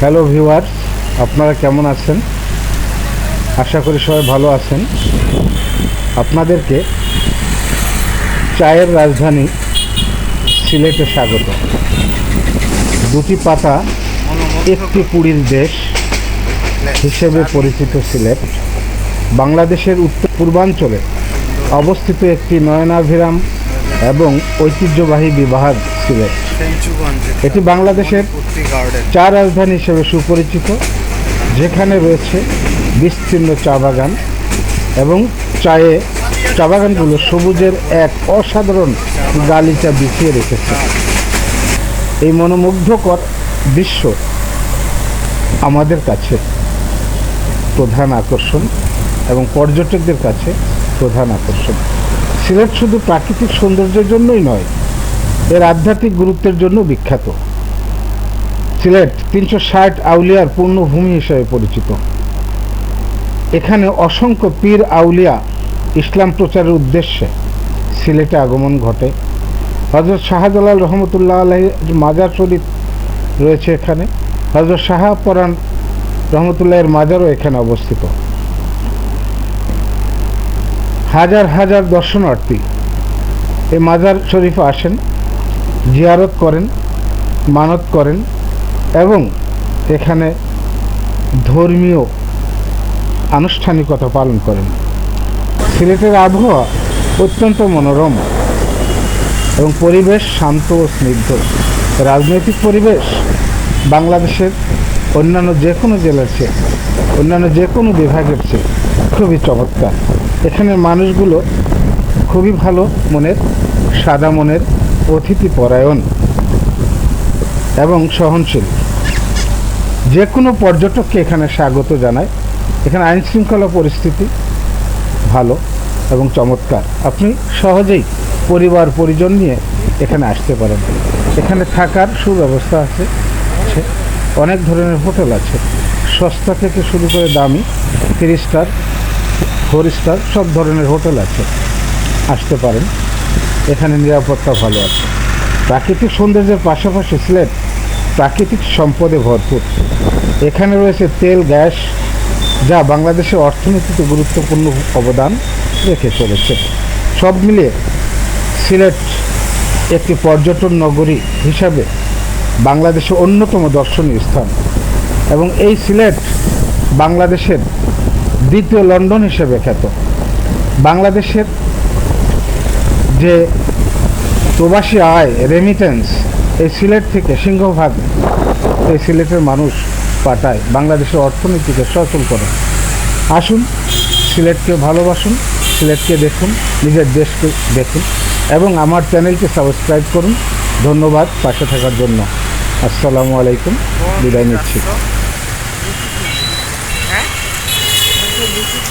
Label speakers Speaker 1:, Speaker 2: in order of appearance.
Speaker 1: Hello viewers আপনারা কেমন আছেন? আশা করি সবাই ভালো আছেন। আপনাদেরকে চায়ের রাজধানী সিলেটে স্বাগত। দুটি পাতা একটি পুরীর দেশ হিসেবে পরিচিত সিলেট। বাংলাদেশের উত্তর পূর্বাঞ্চলে অবস্থিত একটি নয়নাভিরাম এবং ঐতিহ্যবাহী বিভাগ সিলেট এটি বাংলাদেশের চা রাজধানী হিসেবে সুপরিচিত যেখানে রয়েছে বিস্তীর্ণ চা বাগান এবং চায়ে চা বাগানগুলো সবুজের এক অসাধারণ গালিচা বিছিয়ে রেখেছে। এই মনোমুগ্ধকর দৃশ্য আমাদের কাছে প্রধান আকর্ষণ এবং পর্যটকদের কাছে প্রধান আকর্ষণ। সিলেট শুধু প্রাকৃতিক সৌন্দর্যের জন্যই নয়, এর আধ্যাত্মিক গুরুত্বের জন্য বিখ্যাত। সিলেট তিনশো ষাট আউলিয়ার পূর্ণভূমি হিসেবে পরিচিত। এখানে অসংখ্য পীর আউলিয়া ইসলাম প্রচারের উদ্দেশ্যে সিলেটে আগমন ঘটে। হজরত শাহজালাল রহমতুল্লাহ আলহ মাজার শরীফ রয়েছে এখানে। হজরত শাহপরান রহমতুল্লাহের মাজারও এখানে অবস্থিত। হাজার হাজার দর্শনার্থী এই মাজার শরীফে আসেন, জিয়ারত করেন, মানত করেন এবং এখানে ধর্মীয় আনুষ্ঠানিকতা পালন করেন। সিলেটের আবহাওয়া অত্যন্ত মনোরম এবং পরিবেশ শান্ত ও স্নিগ্ধ। রাজনৈতিক পরিবেশ বাংলাদেশের অন্যান্য যে কোনো জেলার চেয়ে, অন্যান্য যে কোনো বিভাগের চেয়ে খুবই চমৎকার। এখানের মানুষগুলো খুবই ভালো মনের, সাদা মনের অতিথি পরায়ণ এবং সহনশীল। যে কোনো পর্যটককে এখানে স্বাগত জানায় এখানে আইন শৃঙ্খলা পরিস্থিতি ভালো এবং চমৎকার। আপনি সহজেই পরিবার, পরিজন নিয়ে এখানে আসতে পারেন। এখানে থাকার সুব্যবস্থা আছে। অনেক ধরনের হোটেল আছে। সস্তা থেকে শুরু করে দামি থ্রি স্টার ফোর স্টার সব ধরনের হোটেল আছে। আসতে পারেন। এখানে নিরাপত্তা ভালো আছে। প্রাকৃতিক সৌন্দর্যের পাশাপাশি সিলেট প্রাকৃতিক সম্পদে ভরপুর। এখানে রয়েছে তেল, গ্যাস, যা বাংলাদেশের অর্থনীতিতে গুরুত্বপূর্ণ অবদান রেখে চলেছে। সব মিলিয়ে সিলেট একটি পর্যটন নগরী হিসাবে বাংলাদেশের অন্যতম দর্শনীয় স্থান। এবং এই সিলেট বাংলাদেশের দ্বিতীয় লন্ডন হিসেবে খ্যাত। বাংলাদেশের যে প্রবাসী আয় রেমিটেন্স এই সিলেট থেকে সিংহভাগ এই সিলেটের মানুষ পাঠায়, বাংলাদেশের অর্থনীতিকে সচল করে। আসুন, সিলেটকে ভালোবাসুন, সিলেটকে দেখুন, নিজের দেশকে দেখুন, এবং আমার চ্যানেলকে সাবস্ক্রাইব করুন। ধন্যবাদ পাশে থাকার জন্য। আসসালামু আলাইকুম, বিদায় নিচ্ছি।
Speaker 2: হ্যাঁ